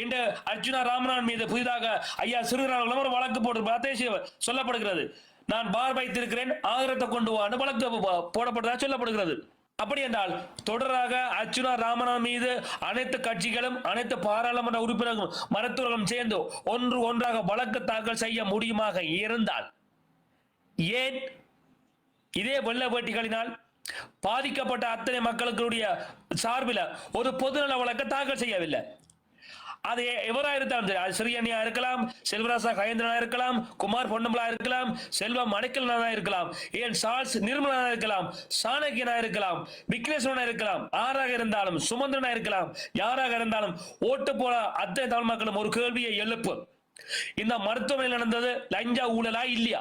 இன்று அர்ஜுனா ராமநாதன் மீது புதிதாக ஐயா சிறுநாள் வழக்கு போட்டு சொல்லப்படுகிறது. நான் பார் வைத்திருக்கிறேன் ஆகிரத்தை கொண்டு வான்னு வழக்கு போடப்பட்டதாக சொல்லப்படுகிறது. அப்படி என்றால் தொடராக அர்ச்சுனா ராமநாதன் மீது அனைத்து கட்சிகளும் அனைத்து பாராளுமன்ற உறுப்பினர்களும் மருத்துவர்களும் சேர்ந்து ஒன்று ஒன்றாக வழக்கு தாக்கல் செய்ய முடியுமாக இருந்தால் ஏன் இதே வெள்ள வேட்டிகளினால் பாதிக்கப்பட்ட அத்தனை மக்களுடைய சார்பில் ஒரு பொதுநல வழக்கை தாக்கல் செய்யவில்லை? அது எவரா இருந்தாலும் சரி அது சிறியனியா இருக்கலாம் செல்வராசா கயேந்திரனா இருக்கலாம் குமார் பொன்னம்பலா இருக்கலாம் செல்வம் மணிக்கலனா இருக்கலாம் ஏன் சார்ஸ் நிர்மலனா இருக்கலாம் சாணக்கியனா இருக்கலாம் விக்னேஸ்வரனா இருக்கலாம் ஆறாக இருந்தாலும் சுமந்திரனா இருக்கலாம் யாராக இருந்தாலும் ஓட்டு போல அத்தனை தமிழ் மக்களும் ஒரு கேள்வியை எழுப்பு. இந்த மருத்துவமனையில் நடந்தது லஞ்சா ஊழலா இல்லையா?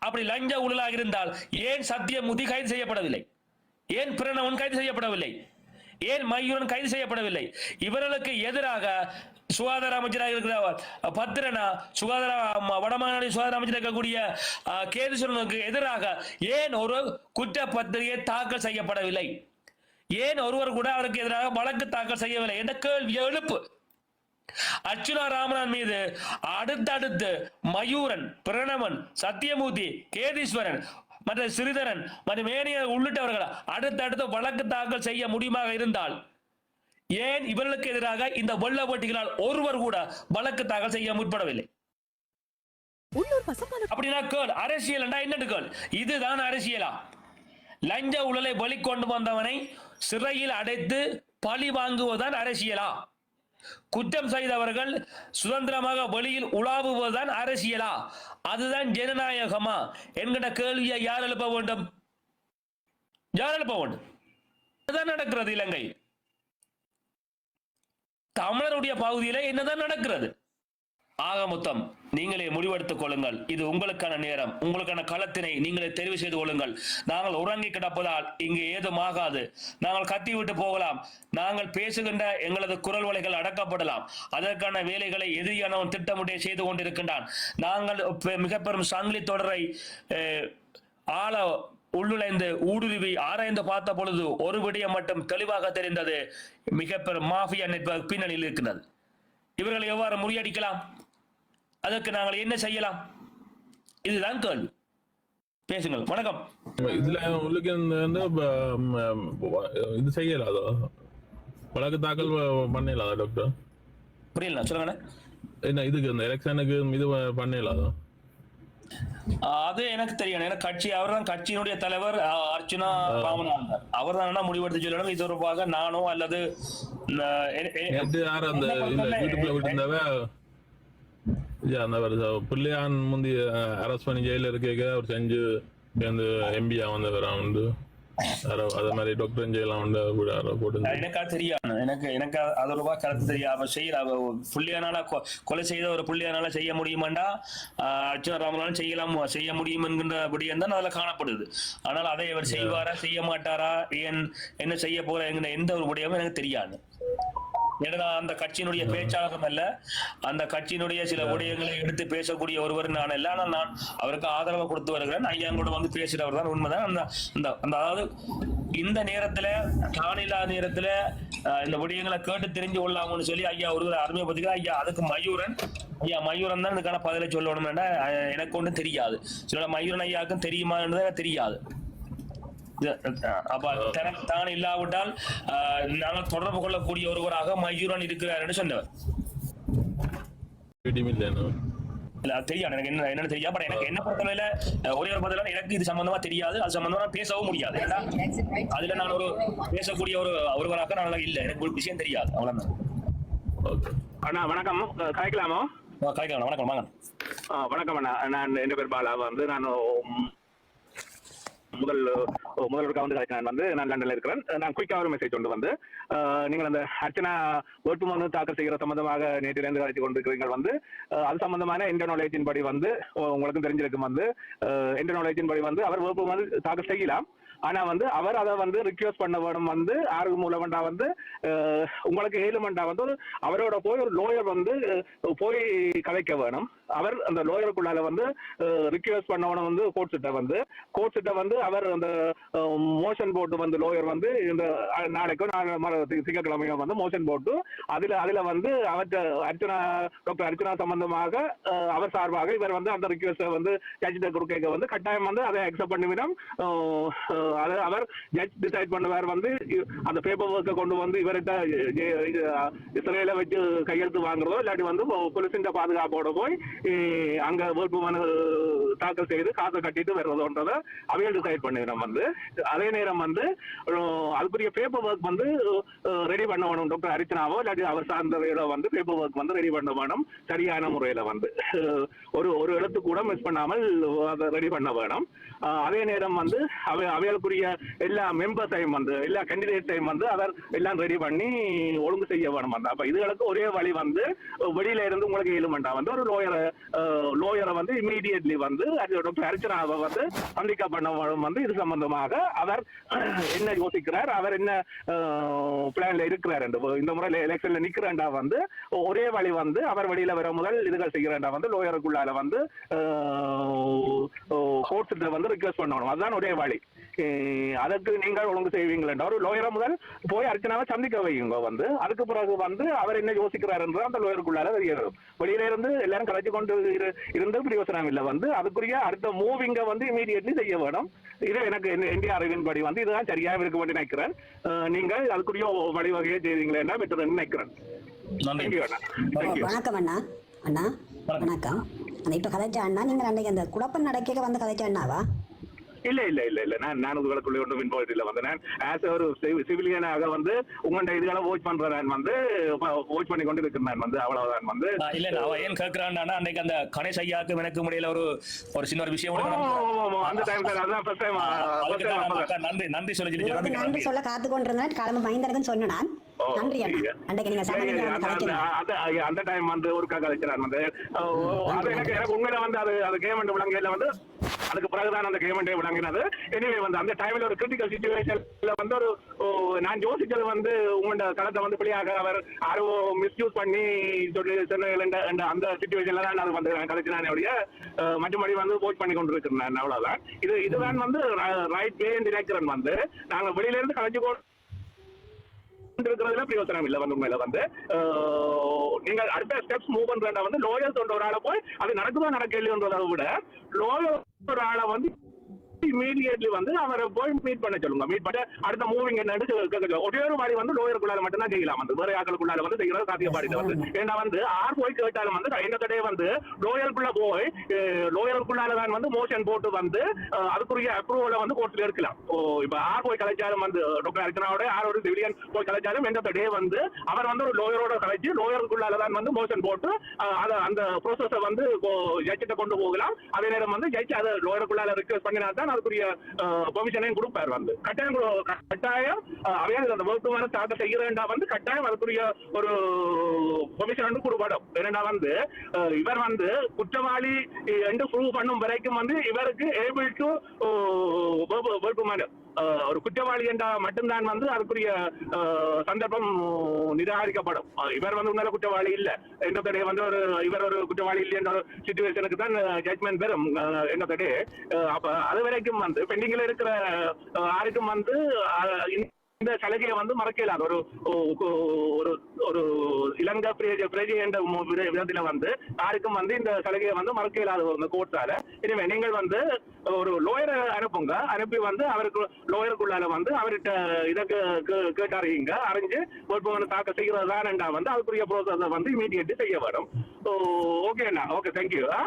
அப்படி லஞ்ச ஊழலாக இருந்தால் ஏன் சத்தியமூர்த்தி கைது செய்யப்படவில்லை? ஏன் பிரணவன் கைது செய்யப்படவில்லை? ஏன் மயூரன் கைது செய்யப்படவில்லை? இவர்களுக்கு எதிராக சுகாதார அமைச்சராக இருக்கிற பத்திரனா சுகாதார வடமாநில சுகாதார அமைச்சராக இருக்கக்கூடிய அஹ், எதிராக ஏன் ஒரு குற்றப்பத்திரிகை தாக்கல் செய்யப்படவில்லை? ஏன் ஒருவர் கூட அவருக்கு எதிராக வழக்கு தாக்கல் செய்யவில்லை என்ற கேள்வி எழுப்பு. அர்ச்சுனா ராமநாதன் மீது அடுத்தடுத்து மயூரன் பிரணவன் சத்தியமூர்த்தி கேதீஸ்வரன் மற்ற சிறிதரன் மற்றும் மேனிய உள்ளிட்டவர்கள் அடுத்தடுத்து வழக்கு தாக்கல் செய்ய முடியுமாக இருந்தால் ஏன் இவர்களுக்கு எதிராக இந்த வெள்ள போட்டிகளால் ஒருவர் கூட வழக்கு தாக்கல் செய்ய முற்படவில்லை? அப்படின்னா கேள் அரசியல் என்னட்டு கேள்? இதுதான் அரசியலா? லஞ்ச ஊழலை வெளிக்கொண்டு வந்தவனை சிறையில் அடைத்து பழி வாங்குவதுதான் அரசியலா? குற்றம் செய்தவர்கள் சுதந்திரமாக வெளியில் உலாவுவதுதான் அரசியலா? அதுதான் ஜனநாயகமா? என்கிற கேள்வியை யார் எழுப்ப வேண்டும்? யார் எழுப்ப வேண்டும்? நடக்கிறது இலங்கை? தமிழருடைய பகுதியில என்னதான் நடக்கிறது? ஆக மொத்தம் நீங்களே முடிவெடுத்துக் கொள்ளுங்கள். இது உங்களுக்கான நேரம். உங்களுக்கான களத்தினை நீங்களே தெரிவு செய்து கொள்ளுங்கள். நாங்கள் உறங்கி கிடப்பதால் இங்கு ஏதும் ஆகாது. நாங்கள் கத்தி விட்டு போகலாம். நாங்கள் பேசுகின்ற எங்களது குரல் வலைகள் அடக்கப்படலாம். அதற்கான வேலைகளை எதிரியானவன் திட்டமிட்டே செய்து கொண்டிருக்கின்றான். நாங்கள் பெ- மிக பெரும் சங்கிலி தொடரை ஆள ஆழ உள்ளுழைந்து ஊடுருவி ஆராய்ந்து பார்த்த பொழுது ஒரு விடயம் மட்டும் தெளிவாக தெரிந்தது. மிக பெரும் மாஃபியா நெட்வொர்க் பின்னணியில் இருக்கின்றது. இவர்களை எவ்வாறு முறியடிக்கலாம்? அதற்கு நாங்கள் என்ன செய்யலாம்? இதுதான் கேள்வி. பேசுங்கள். வணக்கம். இதுல உங்களுக்கு இது செய்யலாதோ வழக்கு தாக்கல் பண்ணலாதா டாக்டர் புரியல சொல்லுங்க என்ன இதுக்கு இந்த எலெக்ஷனுக்கு இது பண்ணலாதோ அது? எனக்கு தெரியும். எனக்கு கட்சி அவர் தான் கட்சியினுடைய தலைவர் அர்ச்சுனா ராமநாதன் அவர் தான் முடிவெடுத்து சொல்லணும் இது தொடர்பாக நானோ அல்லது அஹ், எ- எ- நேற்று யார் அந்த பிள்ளையான் முந்தி அரஸ்ட் பண்ணி ஜெயில இருக்க அவர் செஞ்சு சேர்ந்து எம்பியா வந்தவர் வந்து அதே மாதிரி டாக்டர் ஜெயலாம் வந்து கூட போட்டு எனக்கு தெரியாது. எனக்கு எனக்கு அது- ரூபா கருத்து தெரியாது. அவ செய்யல அவ புள்ளியானால கொலை செய்த ஒரு புள்ளியானால செய்ய முடியுமாண்டா? அர்ச்சுனா ராமநாதன் செய்யலாம் செய்ய முடியும் என்கின்ற விடயம் தான் அதுல காணப்படுது. ஆனால் அதை அவர் செய்வாரா செய்ய மாட்டாரா ஏன் என்ன செய்ய போற என்கிற எந்த ஒரு விடயமும் எனக்கு தெரியாது. ஏன்னா நான் அந்த கட்சியினுடைய பேச்சாளரும் அல்ல. அந்த கட்சியினுடைய சில விடயங்களை எடுத்து பேசக்கூடிய ஒருவர் நான் அல்ல. ஆனால் நான் அவருக்கு ஆதரவு கொடுத்து வருகிறேன். ஐயா கூட வந்து பேசுறவர் தான் உண்மைதான். அந்த அந்த அந்த அதாவது இந்த நேரத்துல காணில்லா நேரத்துல இந்த விடயங்களை கேட்டு தெரிஞ்சு கொள்ளலாம்னு சொல்லி ஐயா ஒரு அறிமுகப்படுத்திக்க ஐயா அதுக்கு மயூரன். ஐயா மயூரன் தான் இதுக்கான பதிலை சொல்லணும்னா எனக்கு ஒன்றும் தெரியாது. சில மயூரன் ஐயாவுக்கும் தெரியுமான்னு எனக்கு தெரியாது. தனக்கு தான் இல்லாவிட்டால் நாங்கள் தொடர்பு கொள்ளக்கூடிய ஒருவராக மயூரன் இருக்கிறார் என்று சொன்னவர். தெரியாது. எனக்கு என்ன என்னன்னு தெரியாது. பட் எனக்கு என்ன பொறுத்தவரையில ஒரே ஒரு பதிலாக எனக்கு இது சம்பந்தமா தெரியாது. அது சம்பந்தமா பேசவும் முடியாது. ஏன்னா அதுல நான் ஒரு பேசக்கூடிய ஒரு ஒருவராக நான் இல்ல. எனக்கு ஒரு விஷயம் தெரியாது. அவ்வளவுதான். ஓகே. அண்ணா வணக்கம். கலைக்கலாமா? கலைக்கலாம். வணக்கம் வாங்க ஆ, வணக்கம் அண்ணா. நான் என் பேர் பாலா. வந்து நான் முதல் முதல்வருக்காக வந்து நான் வந்து நான் லண்டன்ல இருக்கிறேன். நான் குயிக்காக ஒரு மெசேஜ் கொண்டு வந்து நீங்கள் அந்த அர்ச்சனா வேட்புமனு தாக்கல் செய்கிற சம்பந்தமாக நேற்றிலிருந்து கழித்து கொண்டிருக்கிறீங்க வந்து அது சம்பந்தமான எந்த நாலேஜின் படி வந்து உங்களுக்கும் தெரிஞ்சிருக்கும் வந்து எந்த நாலேஜின் படி வந்து அவர் வேட்புமனு தாக்கல் செய்யலாம். ஆனா வந்து அவர் அதை வந்து ரிக்வெஸ்ட் பண்ண வேணும் வந்து ஆறு மூலவண்டா வந்து உங்களுக்கு ஏழுமண்டா வந்து ஒரு அவரோட போய் ஒரு லோயர் வந்து போய் கலைக்க வேணும். அவர் அந்த லோயருக்குள்ளால வந்து ரிக்வெஸ்ட் பண்ணவன வந்து கோர்ட் கிட்ட வந்து கோர்ட் கிட்ட வந்து அவர் அந்த மோஷன் போட்டு வந்து லோயர் வந்து இந்த நாளைக்கும் நாளைக்கோ திங்கட்கிழமையோ வந்து மோஷன் போட்டு அதுல அதுல வந்து அவற்ற அர்ச்சனா டாக்டர் அர்ச்சனா சம்பந்தமாக அவர் சார்பாக இவர் வந்து அந்த ரிக்வெஸ்ட்டை வந்து ஜட்ஜிட்ட கொடுக்க வந்து கட்டாயம் வந்து அதை அக்செப்ட் பண்ணிவிடும். அவர் ஜட்ஜ் டிசைட் பண்ணுவார் வந்து அந்த பேப்பர் ஒர்க்கை கொண்டு வந்து இவர்கிட்ட இஸ்ரேல வச்சு கையெழுத்து வாங்குறதோ இல்லாட்டி வந்து போலீஸின் பாதுகாப்போட போய் அங்க வேட்பு மனு தாக்கல் செய்து காசை கட்டிட்டு வர்றதோன்றதை அவைகள் டிசைட் பண்ணிடும் வந்து அதே நேரம் வந்து அதுக்குரிய பேப்பர் ஒர்க் வந்து ரெடி பண்ண வேணும். டாக்டர் அரிச்சனாவோ இல்லாட்டி அவர் சார்ந்தவையோட வந்து பேப்பர் ஒர்க் வந்து ரெடி பண்ண வேணும் சரியான முறையில வந்து. ஒரு ஒரு இடத்து கூட மிஸ் பண்ணாமல் அதை ரெடி பண்ண வேணும். அதே நேரம் வந்து அவை அவைகளுக்குரிய எல்லா மெம்பர்ஸையும் வந்து எல்லா கேண்டிடேட்டையும் வந்து அவர் எல்லாம் ரெடி பண்ணி ஒழுங்கு செய்ய வேணும் அந்த. அப்ப இதுகளுக்கு ஒரே வழி வந்து வெளியில இருந்து உங்களுக்கு ஏழுமண்டா வந்து ஒரு லோயரை லோயரை வந்து இமீடியட்லி வந்து அதோட டாக்டர் அர்ச்சனாவை வந்து சந்திக்க பண்ண வந்து இது சம்பந்தமாக அவர் என்ன யோசிக்கிறார் அவர் என்ன பிளான்ல இருக்கிறார் என்று. இந்த முறை எலெக்ஷன்ல நிக்கிறேன்டா வந்து ஒரே வழி வந்து அவர் வெளியில வர முதல் இதுகள் செய்கிறேன்டா வந்து லோயருக்குள்ளால வந்து கோர்ட்ஸ்ல வந்து ரிக்வெஸ்ட் பண்ணணும். அதுதான் ஒரே வழி. அதற்கு நீங்கள் ஒழுங்கு செய்வீங்களா ஒரு லோயரை முதல் போய் அர்ச்சனாவை சந்திக்க வையுங்க வந்து. அதுக்கு பிறகு வந்து அவர் என்ன யோசிக்கிறார் என்று அந்த லோயருக்குள்ளால தெரிய வரும் வெளியில இருந்து எல்லாரும் கலைச்சு கொண்டு இரு- இருந்து பிரயோசனம் இல்லை வந்து. அதுக்குரிய அடுத்த மூவிங்க வந்து இமீடியட்லி செய்ய வேணும். இது எனக்கு இந்திய அறிவின் படி வந்து இதுதான் சரியாக இருக்க வேண்டி நினைக்கிறேன். நீங்கள் அதுக்குரிய வழிவகையை செய்வீங்களா பெற்று நினைக்கிறேன். வணக்கம் அண்ணா. அண்ணா வணக்கம். அந்த இப்ப கதைச்ச அண்ணா நீங்க அன்னைக்கு அந்த குழப்பம் நடக்க வந்து கதைச்ச அண்ணாவா இல்ல இல்ல இல்ல இல்ல. நான் நான் உங்களுக்குள்ள ஒன்றும் இன்வால்வ் இல்ல வந்து நான் ஆஸ் ஒரு சிவிலியனாக வந்து உங்கள்ட்ட இதுகளை வாட்ச் பண்றேன் நான் வந்து வாட்ச் பண்ணி கொண்டு இருக்கிறேன் நான் வந்து அவ்வளவுதான் வந்து. இல்ல நான் அவ ஏன் கேட்கிறான்னா அன்னைக்கு அந்த கணேஷ் ஐயாக்கும் எனக்கு முடியல ஒரு ஒரு சின்ன ஒரு விஷயம் அந்த டைம் அதான் ஃபர்ஸ்ட் டைம் நன்றி நன்றி சொல்லி நன்றி சொல்ல காத்து கொண்டிருந்தேன் கிளம்ப பயந்ததுன்னு சொன்னேன் நான். நன்றி. அன்றைக்கு நீங்க அந்த டைம் வந்து ஒரு கலைக்கிறார் வந்து. அது எனக்கு எனக்கு உண்மையில வந்து அது அது கேமெண்ட் விளங்கையில வந்து அதுக்கு பிறகுதான் அந்த கேமெண்டே விளங்கினது. எனிவே வந்து அந்த டைம்ல ஒரு கிரிட்டிக்கல் சுச்சுவேஷன்ல வந்து ஒரு நான் யோசிச்சது வந்து உங்களோட களத்தை வந்து பிள்ளையாக அவர் யாரோ மிஸ்யூஸ் பண்ணி சொல்லி சொன்ன அந்த சுச்சுவேஷன்ல தான் நான் வந்து கலைச்சினானே அஹ், மற்றபடி வந்து போட் பண்ணி கொண்டு இருக்கிறேன் அவ்வளவுதான். இது இதுதான் வந்து ரைட் வே நினைக்கிறேன் வந்து. நாங்க வெளியில இருந்து கலைச்சு இருக்கிறதுல பிரயோஜனம் இல்ல வந்து உண்மையில வந்து. அஹ், நீங்கள் அடுத்த ஸ்டெப்ஸ் மூவ் பண்றதா வந்து லோயர்ஸ் ஒரு ஆளை போய் அது நடக்குதா நடக்கலைன்றதை விட லோயல் ஒரு ஆளை வந்து இமீடியட்லி வந்து அவரை போய் மீட் பண்ண சொல்லுங்க. மீட் பண்ண அடுத்த மூவிங் என்னன்னு ஒரே ஒரு மாதிரி வந்து லோயருக்குள்ளால மட்டும்தான் செய்யலாம் வந்து வேற ஆக்களுக்குள்ளால வந்து செய்யறது சாத்தியப்பாடில வந்து. ஏன்னா வந்து ஆர் போய் கேட்டாலும் வந்து இந்த கடையே வந்து லோயருக்குள்ள போய் லோயருக்குள்ளால தான் வந்து மோஷன் போட்டு வந்து அதுக்குரிய அப்ரூவலை வந்து கோர்ட்ல இருக்கலாம் ஓ இப்ப ஆர் போய் கலைச்சாலும் வந்து டாக்டர் அர்ச்சனாவோட ஆர் ஒரு சிவிலியன் போய் கலைச்சாலும் எந்த டே வந்து அவர் வந்து ஒரு லோயரோட கலைச்சு லோயருக்குள்ளால தான் வந்து மோஷன் போட்டு அந்த ப்ரோசஸை வந்து ஜட்ஜிட்ட கொண்டு போகலாம். அதே நேரம் வந்து ஜட்ஜ் அதை லோயருக்குள்ளால ரிக்வெஸ்ட் பண்ணினா தான் தான் அதுக்குரிய பெர்மிஷனையும் கொடுப்பார் வந்து. கட்டாயம் கட்டாயம் அஹ், அவையால் அந்த வகுப்புமான தாக்க செய்கிறேன்டா வந்து கட்டாயம் அதுக்குரிய ஒரு பெர்மிஷன் வந்து கொடுப்படும். ஏன்னா வந்து இவர் வந்து குற்றவாளி என்று ப்ரூவ் பண்ணும் வரைக்கும் வந்து இவருக்கு ஏபிள் டு வேட்புமனு. ஒரு குற்றவாளி என்றா மட்டும்தான் வந்து அதுக்குரிய சந்தர்ப்பம் நிராகரிக்கப்படும். இவர் வந்து உண்மையில குற்றவாளி இல்ல. என்னத்தடைய வந்து ஒரு இவர் ஒரு குற்றவாளி இல்லை என்ற சுச்சுவேஷனுக்கு தான் ஜட்மெண்ட் பெறும் என்னத்தடைய அப்ப அது வரைக்கும் வந்து பெண்டிங்ல இருக்கிற ஆருக்கும் வந்து இந்த சலுகையை வந்து மறக்க இல்லாத ஒரு ஒரு ஒரு இலங்கை பிரஜை பிரஜை என்ற வித- விதத்துல வந்து யாருக்கும் வந்து இந்த சலுகையை வந்து மறக்க இயலாத ஒரு கோர்ட்டால. எனவே நீங்கள் வந்து ஒரு லோயரை அனுப்புங்க. அனுப்பி வந்து அவருக்கு லோயருக்குள்ளால வந்து அவர்கிட்ட இதை கே- கேட்டு அறிஞ்சு ஒருபவன் தாக்கம் செய்கிறது தானண்டா வந்து அதுக்குரிய ப்ரோசஸை வந்து இமீடியட் செய்ய வரும். ஓகேண்ணா ஓகே தேங்க்யூ ஆ?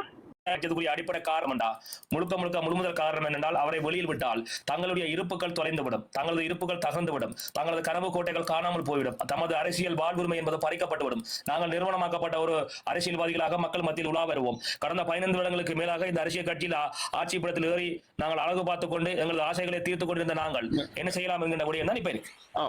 இதுக்குரிய அடிப்படை காரணம்டா முழுக்க முழுக்க முழுமுதல் காரணம் என்னென்றால் அவரை வெளியில் விட்டால் தங்களுடைய இருப்புகள் தொலைந்துவிடும். தங்களது இருப்புகள் தகர்ந்துவிடும். தங்களது கனவு கோட்டைகள் காணாமல் போய்விடும். தமது அரசியல் வாழ்வுரிமை என்பது பறிக்கப்பட்டுவிடும். நாங்கள் நிறுவனமாக்கப்பட்ட ஒரு அரசியல்வாதிகளாக மக்கள் மத்தியில் உலா வருவோம். கடந்த பதினைந்து வருடங்களுக்கு மேலாக இந்த அரசியல் கட்சியில் ஆட்சி படத்தில் ஏறி நாங்கள் அழகு பார்த்துக் கொண்டு எங்களது ஆசைகளை தீர்த்துக் கொண்டிருந்த நாங்கள் என்ன செய்யலாம் என்கின்ற முடியும் தான் இப்ப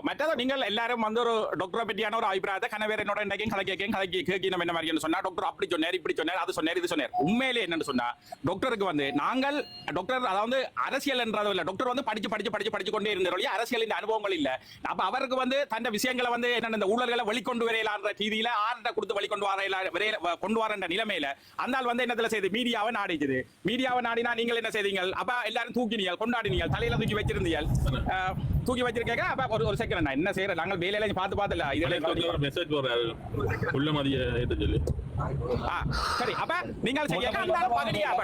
மற்றது நீங்கள் எல்லாரும் வந்து ஒரு டாக்டரை பற்றியான ஒரு அபிப்பிராயத்தை கணவர் என்னோட இன்றைக்கும் கலக்கேக்கும் கலக்கி கேட்கணும் என்ன மாதிரி சொன்னா டாக்டர் அப்படி சொன்னார் இப்படி சொன்னார் அது சொன்னார் இது சொன்னார். உண்மையிலே என்னன்னு சொன்னா டாக்டருக்கு வந்து நாங்கள் டாக்டர் அதாவது அரசியல் என்றதும் இல்ல. டாக்டர் வந்து படிச்சு படிச்சு படிச்சு படிச்சு கொண்டே இருந்தார் ஒழிய அரசியலின் அனுபவங்கள் இல்ல. அப்ப அவருக்கு வந்து தந்த விஷயங்களை வந்து என்ன இந்த ஊழல்களை வெளிக்கொண்டு வரையலான்ற ரீதியில ஆர்ட கொடுத்து வெளிக்கொண்டு வரையலா கொண்டு வரன்ற நிலைமையில அந்த வந்து என்னத்துல செய்து? மீடியாவை நாடிக்குது. மீடியாவை நாடினா நீங்கள் என்ன செய்தீங்க அப்ப எல்லாரும் தூக்கினீங்க கொண்டாடினீங்க தலையில தூக்கி வச்சிருந்தீங்க தூக்கி வச்சிருக்கேன் அப்ப ஒரு ஒரு செகண்ட் நான் என்ன செய்யறேன் நாங்கள் வேலையில பார்த்து பார்த்து இல்ல இதுல மெசேஜ் போடுறாரு. உள்ள மதிய சொல்லி. சரி அப்ப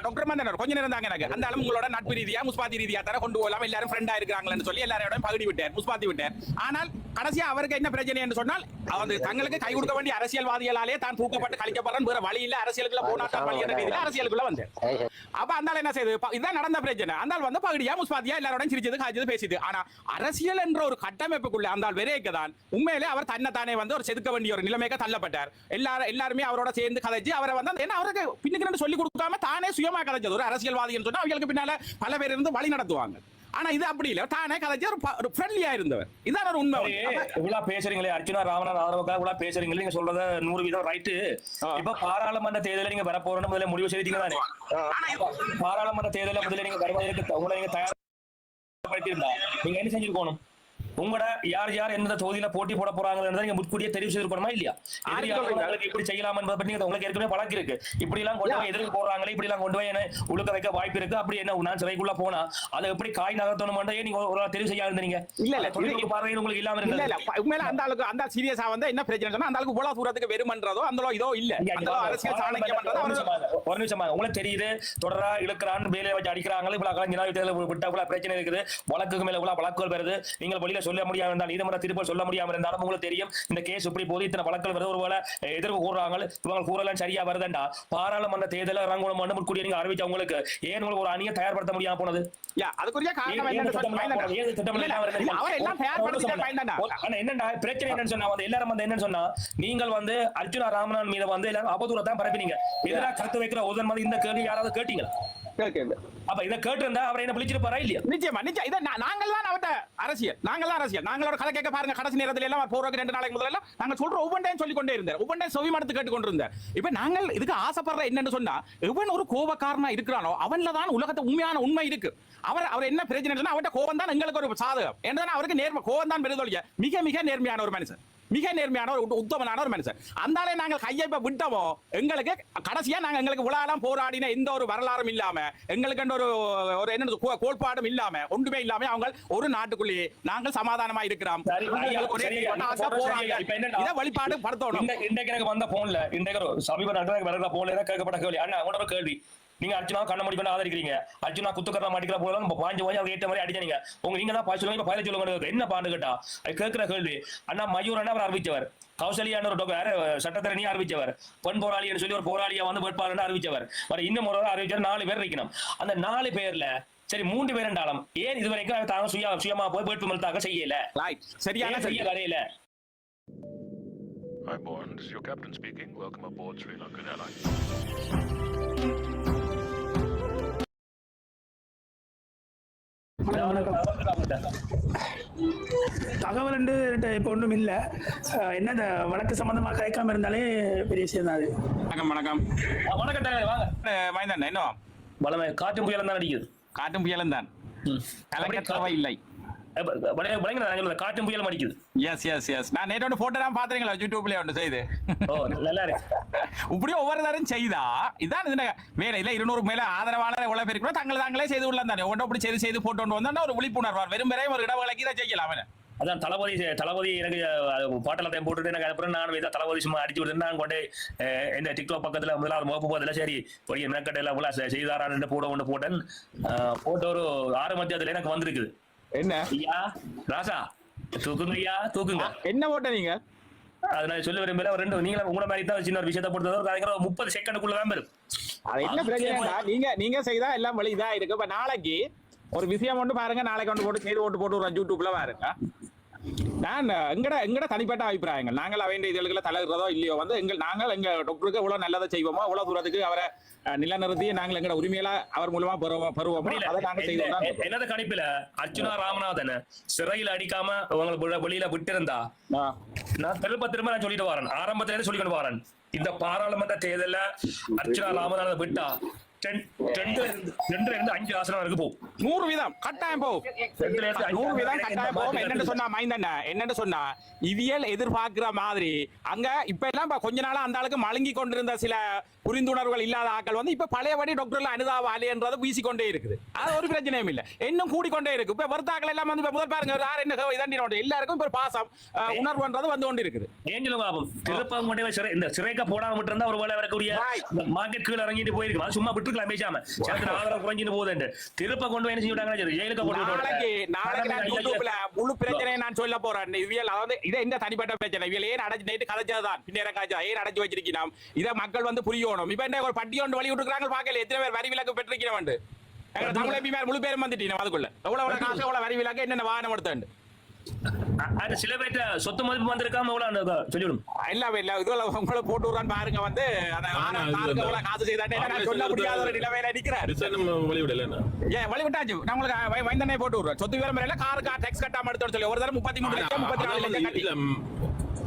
டாக்டர் மந்தனர் கொஞ்ச நேரம் தாங்க எனக்கு. அந்த ஆளு உங்களோட நட்பு ரீதியா முஸ்பாத்தி ரீதியா தர கொண்டு போகலாம். எல்லாரும் ஃப்ரெண்டா இருக்கிறாங்கன்னு சொல்லி எல்லாரோட பகுதி விட்டார் முஸ்பாத்தி விட்டார் ஆனால் கடைசியா அவருக்கு என்ன பிரச்சனை என்று சொன்னால் அவர் தங்களுக்கு கை கொடுக்க வேண்டிய அரசியல்வாதிகளாலே தான் தூக்கப்பட்டு கழிக்கப்படுறேன் வேற வழி இல்ல. அரசியலுக்குள்ள போனா தான் வழி என்ற ரீதியில அரசியலுக்குள்ள வந்து. அப்ப அந்த ஆள் என்ன செய்யுது இதுதான் நடந்த பிரச்சனை. அந்த ஆள் வந்து பகுதியா முஸ்பாத்தியா எல்லாரோட சிரிச்சது காய்ச்சது பேசிது ஆனா அரசியல் என்ற ஒரு கட்டமைப்புக்குள்ள அந்த ஆள் விரைக்க தான் உண்மையிலே அவர் தன்னை தானே வந்து ஒரு செதுக்க வேண்டிய ஒரு நிலைமைக்கு தள்ளப்பட்டார். எல்லாரும் எல்லாருமே அவரோட சேர்ந்து கதைச்சு அவரை வந்து ஏன்னா அவருக்கு பின்னுக்கு சொல்லி கொடுக்காம தானே சுயமா கதைச்சது ஒரு அரசியல்வாதின்னு சொன்னா அவங்களுக்கு பின்னால பல பேர் இருந்து வழி நடத்துவாங்க. ஆனா இது அப்படி இல்ல. தானே கதைச்சு ஒரு ஃப்ரெண்ட்லியா இருந்தவர். இதான் ஒரு உண்மை. இவ்வளவு பேசுறீங்களே அர்ஜுனா ராமநாத் ஆதரவுக்காக இவ்வளவு பேசுறீங்களே நீங்க சொல்றத நூறு வீதம் ரைட்டு. இப்ப பாராளுமன்ற தேர்தலில் நீங்க வர போறோம்னு முதல்ல முடிவு செய்தீங்க தானே? பாராளுமன்ற தேர்தலில் முதல்ல நீங்க வருவதற்கு உங்களை நீங்க தயார்படுத்தியிருந்தா. நீங்க என்ன செஞ்சிருக்கணும்? உங்களோட யார் யார் எந்த தொகுதியில போட்டி போட போறாங்கன்றதை நீங்க முன்கூட்டியே தெரிவு செய்திருக்கணுமா இல்லையா? எதிர்காலங்களுக்கு இப்படி செய்யலாம் என்பதை பற்றி உங்களுக்கு ஏற்கனவே பழக்கம் இருக்கு. இப்படி எல்லாம் கொண்டு போய் எதிர்க்கு போறாங்களே இப்படி எல்லாம் கொண்டு போய் என்ன உழுக்க வைக்க வாய்ப்பு இருக்கு. அப்படி என்ன நான் சிறைக்குள்ள போனா அதை எப்படி காய் நகர்த்தணும் நீங்க ஒரு தெரிவு செய்ய இருந்தீங்க இல்ல, இல்ல. பார்வையில் உங்களுக்கு இல்லாம இல்ல இருந்தது. இல்ல. உண்மையில அந்த ஆளுக்கு அந்த சீரியஸா வந்து என்ன பிரச்சனை சொன்னா அந்த ஆளுக்கு இவ்வளவு தூரத்துக்கு வெறுமன்றதோ அந்த இதோ இல்ல. அரசியல் சாணக்கியம் ஒரு நிமிஷமாங்க உங்களுக்கு தெரியுது தொடரா இழுக்கிறான்னு வேலையை வச்சு அடிக்கிறாங்க இவ்வளவு ஜனாதிபதி விட்டா இவ்வளவு பிரச்சனை இருக்குது. வழக்குக்கு மேல இவ்வளவு வழக்குகள் வருது. நீங்கள் வெளியில சொல்ல முடியாம இருந்தாலும் நீதிமன்ற திருப்பி சொல்ல முடியாம இருந்தாலும் உங்களுக்கு தெரியும் இந்த கேஸ் இப்படி போது இத்தனை வழக்குகள் வருது ஒருவேளை எதிர்ப்பு கூறுறாங்க இவங்க கூறலாம் சரியா வருதுண்டா? பாராளுமன்ற தேர்தல இறங்கணும் மண்ணு முன்கூட்டி நீங்க அறிவிச்ச உங்களுக்கு ஏன் உங்களுக்கு ஒரு அணியை தயார்படுத்த முடியாம போனது? என்னடா பிரச்சனை என்னன்னு சொன்னா வந்து எல்லாரும் வந்து என்னன்னு சொன்னா நீங்கள் வந்து அர்ஜுனா ராமநாதன் மீது வந்து எல்லாரும் அவதூறை தான் பரப்பினீங்க. எதிராக கருத்து வைக்கிற உதன் மாதிரி இந்த கேள்வி யாராவது கேட்டீங்களா. அப்ப இதை கேட்டிருந்தா அவரை என்ன பிடிச்சிருப்பாரா இல்லையா? நிச்சயமா நிச்சயம். இதை நாங்கள் தான் அவட்ட அரசியல். நாங்கள் தான் அரசியல். நாங்களோட கதை கேட்க பாருங்க. கடைசி நேரத்துல எல்லாம் போறதுக்கு ரெண்டு நாளைக்கு முதல்ல நாங்க சொல்ற ஒவ்வொன்றையும் சொல்லி கொண்டே இருந்தார். ஒவ்வொன்றையும் செவி மடுத்து கேட்டு கொண்டு இருந்தார் இப்ப நாங்கள் இதுக்கு ஆசைப்படுற என்னன்னு சொன்னா எவன் ஒரு கோபக்காரனா இருக்கிறானோ அவன்ல தான் உலகத்தை உண்மையான உண்மை இருக்கு. அவர் அவர் என்ன பிரச்சனை இல்லைன்னா அவர்கிட்ட கோபம் தான் எங்களுக்கு ஒரு சாதகம். என்னன்னா அவருக்கு நேர்மை கோபம் தான் பெருதொழிய மிக மிக நேர்மையான ஒரு மனுஷன். மிக நேர்மையான ஒரு உத்த- உத்தமனான ஒரு மனுஷன். அந்தாலே நாங்கள் கையை இப்ப விட்டோமோ எங்களுக்கு கடைசியா நாங்க எங்களுக்கு உலகம் போராடின எந்த ஒரு வரலாறும் இல்லாம எங்களுக்கு ஒரு ஒரு என்ன கோட்பாடும் இல்லாம ஒன்றுமே இல்லாம அவங்க ஒரு நாட்டுக்குள்ளேயே நாங்கள் சமாதானமா இருக்கிறோம். இதை வழிபாடு படுத்தணும். இந்த இன்றைக்கு வந்த போன்ல இன்றைக்கு சமீப வருகிற போன்ல தான் கேட்கப்பட்ட கேள்வி. அண்ணா ஒரு கேள்வி. நீங்க அர்ஜுனா கண்ண மூடி பண்ண ஆதரிக்கிறீங்க. அர்ஜுனா குத்துக்கரண மாட்டிக்கிற போல நம்ம பாஞ்சு பாஞ்சு அவர் ஏற்ற மாதிரி அடிச்சீங்க உங்க நீங்க தான் பாய் சொல்லுங்க இப்ப பயில சொல்லுங்க என்ன பாண்டு கேட்டா? அது கேட்கிற கேள்வி. அண்ணா மயூர் அண்ணா அவர் அறிவிச்சவர். கௌசல்யான ஒரு டாக்டர் சட்டத்திரணி அறிவிச்சவர். பெண் போராளின்னு சொல்லி ஒரு போராளியா வந்து வேட்பாளர் அறிவிச்சவர். வர இன்னும் ஒரு அறிவிச்சவர் நாலு பேர் இருக்கணும். அந்த நாலு பேர்ல சரி மூன்று பேர் என்றாலும் ஏன் இதுவரைக்கும் தாங்க சுய சுயமா போய் வேட்புமனு தாக்கல் செய்யல. சரியான செய்ய வரையில Hi, Born. This is your captain speaking. Welcome aboard Sri Lankan Airlines. தகவல் இப்போ ஒன்றும் இல்லை. என்ன இந்த வழக்கு சம்பந்தமாக கிடைக்காம இருந்தாலே பெரிய விஷயம் தான் அது. வணக்கம் வணக்கம். வணக்கம் தலைவர், வாங்க. என்ன பலமே காற்றும் புயலும் தான் அடிக்குது. காட்டும் புயலும் தான் கலைஞர் தேவை இல்லை. காற்றும் புயலும் அடிக்குது. எஸ் எஸ் எஸ் நான் நேற்று போட்டோ தான் பாத்துறீங்களா யூடியூப்ல ஒன்று செய்து. நல்லா இருக்கு. இப்படி ஒவ்வொரு தரம் செய்தா இதான் இதுல இல்ல இருநூறு மேல ஆதரவாளர் எவ்வளவு பேர் தங்களை தாங்களே செய்து உள்ள தானே. ஒன்றும் அப்படி செய்து செய்து போட்டு கொண்டு வந்தா ஒரு விழிப்புணர்வு வெறும் வரையும் ஒரு இடவேளைக்கு இதை செய்யலாம் அவனை. அதான் தளபதி தளபதி எனக்கு பாட்டலத்தையும் போட்டுட்டு எனக்கு அப்புறம் நான் வைத்த தளபதி சும்மா அடிச்சு விட்டு நான் கொண்டு இந்த டிக்டாக் பக்கத்துல முதலாவது முகப்பு போதில் சரி பொடிய மெனக்கட்டையில உள்ள செய்தாரான்னு போட ஒன்று போட்டேன். போட்ட ஒரு ஆறு மத்தியத்துல எனக்கு வந்திருக்குது. என்ன? ராசா தூக்குங்க ஐயா தூக்குங்க. என்ன போட்ட நீங்க? அது நான் சொல்ல விரும்பல ஒரு ரெண்டு நீங்களும் உங்கள மாதிரி தான் சின்ன ஒரு விஷயத்தை பொறுத்தவரை ஒரு முப்பது செகண்டுக்குள்ள தான் வரும். அது என்ன பிரச்சனைனா நீங்க நீங்க செய்தா எல்லாம் வழி இதா இருக்கு. இப்ப நாளைக்கு ஒரு விஷயம் ஒன்று பாருங்க நாளைக்கு ஒன்று போட்டு செய்து ஓட்டு போட்டு ஒரு யூடியூப்ல பாருங்க நான் எங்கட எங்கட தனிப்பட்ட அபிப்பிராயங்கள். நாங்கள் அவன் இதழ்களை தலைகிறதோ இல்லையோ வந்து எங்கள் நாங்கள் எங்க டாக்டருக்கு எவ்வளவு நல்லதை செய்வோமோ எவ்வளவு தூரத்துக்கு அவரை நிலைநிறுத்தி நாங்கள் எங்கட உரிமையில அவர் மூலமா பெறுவோம் பெறுவோமோ. அதை செய்தோம் தான் என்ன- என்னது கணிப்புல? அர்ச்சுனா ராமநாதன் சிறையில் அடிக்காம உங்களுக்கு வெளியில விட்டிருந்தா. நான் திரும்ப திரும்ப நான் சொல்லிட்டு வரேன். ஆரம்பத்துல இருந்து சொல்லிட்டு வரேன். இந்த பாராளுமன்ற தேர்தல்ல அர்ச்சுனா ராமநாதன் விட்டா அஞ்சு ஆசனம் வரைக்கும் போகும். நூறு வீதம். கட்டாயம் போகும். நூறு வீதம் கட்டாயம் போகும். என்னன்னு சொன்னா மைந்தண்ண என்னன்னு சொன்னா இவியல் எதிர்பார்க்கிற மாதிரி. அங்க இப்ப எல்லாம் கொஞ்ச நாளா அந்த ஆளுக்கு மழுங்கி கொண்டிருந்த சில புரிந்துணர்வுகள் இல்லாத ஆட்கள் வந்து இப்ப பழையபடி டாக்டர்ல அனுதாப அலைன்றது வீசிக்கொண்டே இருக்குது. அது ஒரு பிரச்சனையும் இல்ல. இன்னும் கூடிக்கொண்டே இருக்கு. இப்ப வருத்தாக்கள் எல்லாம் வந்து முதல் பாருங்க ஆறு என்ன இதாண்டி நோட்டு. எல்லாருக்கும் இப்ப பாசம் உணர்வுன்றது வந்து கொண்டு இருக்குது போய் சிறை இந்த சிறைக்க போடாம விட்டு இருந்தா ஒரு வேலை வரக்கூடிய. மார்க்கெட் கீழ இறங்கிட்டு போயிருக்கு அது சும்மா விட்டுருக்கலாம் பேசாம. சேத்துல ஆதரவு குறைஞ்சிட்டு போகுதுன்னு திருப்ப கொண்டு போய் என்ன செஞ்சுட்டாங்க ஜெயிலுக்கு போட்டு நாளைக்கு நாளைக்கு நான் விட்டாங்க. யூடியூப்ல முழு பிரச்சனையை நான் சொல்ல போறேன். இவியல் அதாவது இது இந்த தனிப்பட்ட பிரச்சனை. இவியல் ஏன் அடைச்சு நேற்று கதைச்சதுதான். பின்னேற காய்ச்சா ஏன் அடைச்சு வச்சிருக்கிறோம் இதை மக்கள் வந்து புரியணும் இப்ப என்ன ஒரு பட்டி ஒன்று வழி விட்டுருக்காங்க பார்க்கல எத்தனை பேர் வரி விலக்கு பெற்றிருக்கிறவன் எங்க தமிழ் எம்பி மேல் முழு பேரும் வந்துட்டீங்க அதுக்குள்ள. எவ்வளவு எவ்வளவு காசு எவ்வளவு வரி விலக்கு என்னென்ன வாகனம் எடுத்தாண்டு சில பேர்ட்ட சொத்து மதிப்பு வந்திருக்காம எவ்வளவு சொல்லிவிடும். எல்லாம் இல்ல இதுல உங்களை போட்டு விடுறான்னு பாருங்க வந்து. காசு செய்தாண்டே நான் சொல்ல முடியாத ஒரு நிலைமையில என்ன? ஏன் வழி விட்டாச்சு. நான் உங்களுக்கு வை- வைந்தனை போட்டு விடுறேன். சொத்து விவரம் இல்ல காருக்கு டேக்ஸ் கட்டாம எடுத்து சொல்லி ஒரு தடவை முப்பத்தி மூணு லட்சம் முப்பத்தி நாலு லட்சம் கட்டி.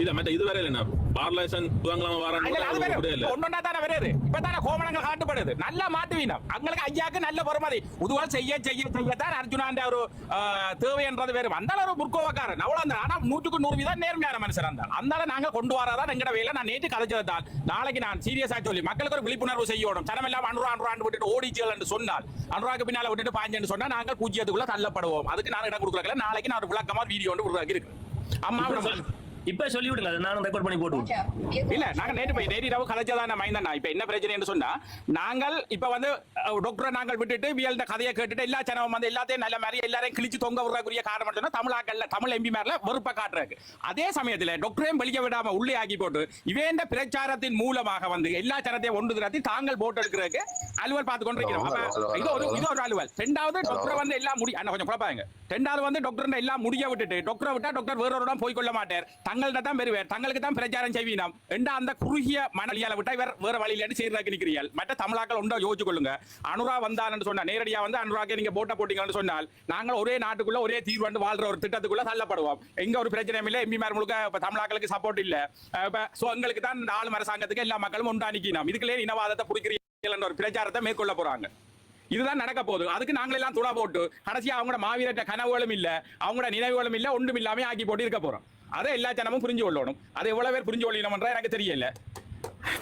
இல்ல மற்ற இது வேற இல்ல பார் லைசன் புதன்கிழமை இல்ல, அது வேற. வாரம் இல்ல ஒண்ணொண்ணா தானே வருது. இப்பதானே கோமணங்கள் காட்டப்படுது. நல்லா மாட்டுவீனம். அங்களுக்கு ஐயாக்கு நல்ல பொறுமதி. உதுவால் செய்ய செய்ய செய்யத்தான் அர்ஜுனாண்ட ஒரு தேவைன்றது வேறு. அந்த அளவு ஒரு முற்கோவக்காரன். அவ்வளவுதான். ஆனா நூற்றுக்கு நூறு வீதம் நேர்மையான மனுஷன் அந்த. அந்த ஆளை நாங்க கொண்டு வராதான் எங்கட வேலை. நான் நேற்று கதைச்சது தான். நாளைக்கு நான் சீரியஸா சொல்லி மக்களுக்கு ஒரு விழிப்புணர்வு செய்யணும் சனம் எல்லாம் அனுரா அனுரான்னு விட்டுட்டு ஓடிச்சுகள் என்று சொன்னால் அனுராக்கு பின்னால விட்டுட்டு பாஞ்சு சொன்னா நாங்கள் பூஜ்ஜியத்துக்குள்ள தள்ளப்படுவோம் அதுக்கு நான் இடம் கொடுக்கல நாளைக்கு நான் ஒரு விளக்கமா வீடியோ ஒன்று உருவாக்கி இருக்கு அம்மா இப்ப சொல்லி விடுங்க அதை நானும் ரெக்கார்ட் பண்ணி போட்டு விடுறேன். இல்ல நாங்க நேற்று போய் நேற்று இரவு கலைச்சதான மைந்தண்ணா இப்ப என்ன பிரச்சனைன்னு சொன்னா நாங்கள் இப்ப வந்து டாக்டரை நாங்கள் விட்டுட்டு வியல்ட கதையை கேட்டுட்டு எல்லா சேனலும் வந்து எல்லாத்தையும் நல்ல மாதிரி எல்லாரையும் கிழிச்சு தொங்க விடுறக்கூடிய காரணம் சொன்னா தமிழாக்கள்ல தமிழ் எம்பி மேல வெறுப்ப காட்டுறதுக்கு. அதே சமயத்துல டாக்டரையும் வெளிய விடாம உள்ளே ஆக்கி போட்டு இவேண்ட பிரச்சாரத்தின் மூலமாக வந்து எல்லா சேனத்தையும் ஒன்று திரட்டி தாங்கள் போட்டு எடுக்கிறதுக்கு அலுவல் பார்த்து கொண்டு இருக்கிறோம் அப்ப இது ஒரு இது ஒரு அலுவல். ரெண்டாவது டாக்டரை வந்து எல்லாம் முடி அண்ணா கொஞ்சம் குழப்பாங்க. ரெண்டாவது வந்து டாக்டர் எல்லாம் முடிய விட்டுட்டு டாக்டரை விட்டா டாக்டர் வேறொரு இடம் போய் கொள்ள மாட்டார். தங்கள்கிட்ட தான் பெறுவேன் தங்களுக்கு தான் பிரச்சாரம் செய்வீனம். என்ற அந்த குறுகிய மனலியால விட்டா இவர் வேற வழியில செய்யறதுக்கு நிற்கிறீர்கள் மற்ற தமிழாக்கள் உண்டா யோசிச்சு கொள்ளுங்க. அனுரா வந்தான்னு சொன்னா நேரடியா வந்து அனுராக்கு நீங்க போட்ட போட்டீங்கன்னு சொன்னால் நாங்கள் ஒரே நாட்டுக்குள்ள ஒரே தீர்வு வந்து வாழ்ற ஒரு திட்டத்துக்குள்ள தள்ளப்படுவோம். எங்க ஒரு பிரச்சனையும் இல்லை எம்பி மாதிரி முழுக்க தமிழாக்களுக்கு சப்போர்ட் இல்ல. அஹ் சோ எங்களுக்கு தான் இந்த ஆளும் அரசாங்கத்துக்கு எல்லா மக்களும் உண்டா நிக்கணும். இதுக்குள்ளே இனவாதத்தை பிடிக்கிறீர்கள் ஒரு பிரச்சாரத்தை மேற்கொள்ள போறாங்க. இதுதான் நடக்க போகுது. அதுக்கு நாங்களெல்லாம் எல்லாம் போட்டு கடைசியாக அவங்களோட மாவீரட்ட கனவுகளும் இல்லை அவங்களோட நினைவுகளும் இல்லை ஒன்றும் இல்லாமல் ஆக்கி போட்டு இருக்க போகிறோம் அதை எல்லா ஜனமும் புரிஞ்சு கொள்ளணும். அதை எவ்வளவு பேர் புரிஞ்சு கொள்ளணும்ன்ற எனக்கு தெரியல.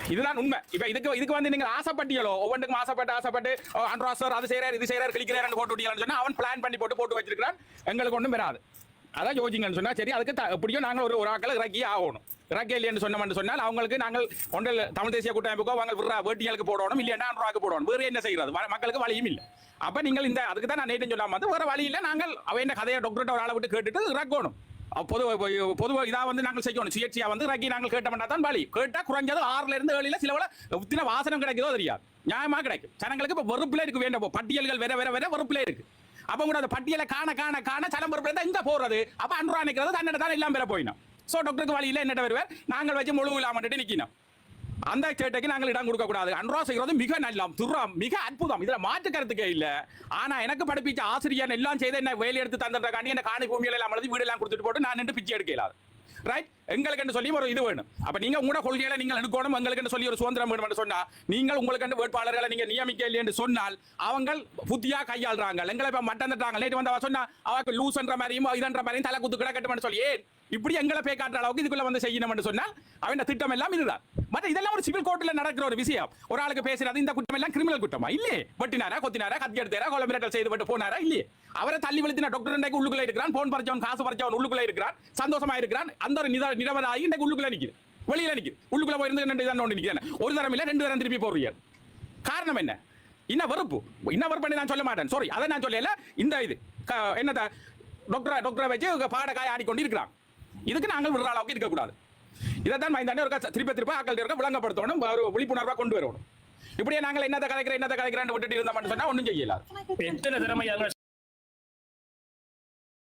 இதுதான் உண்மை. இப்ப இதுக்கு இதுக்கு வந்து நீங்க ஆசைப்பட்டீங்களோ? ஒவ்வொன்றுக்கும் ஆசைப்பட்டு ஆசைப்பட்டு அன்ரா சார் அது செய்யறாரு இது செய்யறாரு கிளிக்கிறாரு போட்டு விட்டீங்கன்னு சொன்னா அவன் பிளான் பண்ணி போட்டு போட்டு வச்சிருக்கான் எங்களுக்கு ஒண்ணும் வராது. அதான் யோசிங்கன்னு சொன்னா சரி அதுக்கு த- எப்படியோ நாங்கள் ஒரு ஒரு ஆக்கள் இறக்கி ஆகணும். இறக்க இல்லைன்னு சொன்னோம்னு சொன்னால் அவங்களுக்கு நாங்கள் ஒன்றில் தமிழ் தேசிய கூட்டமைப்புக்கோ அவங்க விடுற வேட்டிகளுக்கு போடணும் இல்லைன்னா அன்றாக்கு போடணும். வேறு என்ன செய்யறது? மக்களுக்கு வழியும் இல்லை. அப்ப நீங்கள் இந்த அதுக்கு தான் நான் நேற்று சொல்லாமல் வந்து வேற வழி இல்லை. நாங்கள் அவன் கதையை டாக்டர்கிட்ட ஒரு ஆளை விட்டு கேட்டுட்டு இறக்கணும். பொது பொதுவாக இதாக வந்து நாங்கள் செய்யணும். சுயேட்சையா வந்து ரக்கி நாங்கள் கேட்டோம்னா தான் வழி கேட்டால் குறைஞ்சது ஆறுல இருந்து ஏழுல சில வேளை வாசனம் கிடைக்குதோ தெரியாது. நியாயமாக கிடைக்கும். ஜனங்களுக்கு இப்போ வெறுப்பில் இருக்கு வேண்டாம் பட்டியல்கள் வேற வேற வேற வெறுப்பில் இருக்கு. அப்போ கூட அந்த பட்டியலை காண காண காண சனம் வெறுப்புல இருந்தால் எங்க போகிறது அப்போ அன்றா நிக்கிறது தன்னிட தான் எல்லாம் பெற போயிடும் ஸோ டாக்டருக்கு வழியில் என்னட்ட வருவார். நாங்கள் வச்சு முழு இல்லாமட்டு நிற்கணும் அந்த சேட்டைக்கு நாங்கள் இடம் கொடுக்க கூடாது. அன்றா செய்கிறது மிக நல்லம் துரம் மிக அற்புதம். இதுல மாற்று கருத்துக்கே இல்ல. ஆனா எனக்கு படிப்பிச்ச ஆசிரியர் எல்லாம் செய்து என்ன வேலை எடுத்து தந்துடுறக்காண்டி என்ன காணி பூமியில எல்லாம் எழுதி வீடு எல்லாம் கொடுத்துட்டு போட்டு நான் நின்று பிச்சை எடுக்கலாம் ரைட் எங்களுக்கு சொல்லி ஒரு இது வேணும். அப்ப நீங்க உங்களோட கொள்கையில நீங்கள் எடுக்கணும் எங்களுக்கு சொல்லி ஒரு சுதந்திரம் வேணும் சொன்னா நீங்கள் உங்களுக்கு வேட்பாளர்களை நீங்க நியமிக்க இல்லை என்று சொன்னால் அவங்க புத்தியா கையாளுறாங்க. எங்களை இப்ப மட்டம் நேற்று வந்தவ சொன்னா அவருக்கு லூஸ்ன்ற மாதிரியும் இதன்ற மாதிரியும் தலை குத்து கிடக்கட்டும்னு சொல்லி ஏன் இப்படி எங்களை போய் காட்டுற அளவுக்கு இதுக்குள்ள வந்து செய்யணும்னு சொன்னால் அவன் திட்டம் எல்லாம் இதுதான். மற்ற இதெல்லாம் ஒரு சிவில் கோர்ட்ல நடக்கிற ஒரு விஷயம். ஒரு ஆளுக்கு பேசுறது இந்த குற்றம் எல்லாம் கிரிமினல் குற்றமா? இல்லையே. வெட்டினாரா கொத்தினாரா கத்தி எடுத்தாரா கொலை மிரட்டல் செய்து விட்டு போனாரா? இல்லையே. அவரை தள்ளி விழுத்தின டாக்டர் உள்ளுக்குள்ள இருக்கிறான் போன் பறிச்சவன் காசு பறிச்சவன் உள்ளுக்குள்ள இருக்கிறான் சந்தோஷமா இருக்கிறான். அந்த ஒரு நிரபராகி நிரவதாகி இன்றைக்கு உள்ளுக்குள்ள நிக்குது வெளியில நிக்குது உள்ளுக்குள்ள போயிருந்து ரெண்டு தான் ஒன்று நிற்கிறேன் ஒரு தரம் இல்லை ரெண்டு தரம் திருப்பி போடுறீங்க காரணம் என்ன இன்ன வெறுப்பு இன்ன வெறுப்பு நான் சொல்ல மாட்டேன் சாரி அதை நான் சொல்லல இந்த இது க- என்னத டாக்டர் டாக்டரை வச்சு பாட காய ஆடிக்கொண்டு இருக்கிறான் இதுக்கு நாங்கள் விடுற அளவுக்கு இருக்கக்கூடாது இதைத்தான் மைந்தானே ஒரு திருப்ப திருப்ப ஆக்கள் இருக்க விளங்கப்படுத்தணும் ஒரு விழிப்புணர்வா கொண்டு வரணும் இப்படியே நாங்கள் என்னத்தை கலைக்கிறேன் என்னத்தை கலைக்கிறேன் விட்டுட்டு இருந்தோம்னு சொன்னா ஒன்றும் செய்யலாம் எத்தனை திறமையாக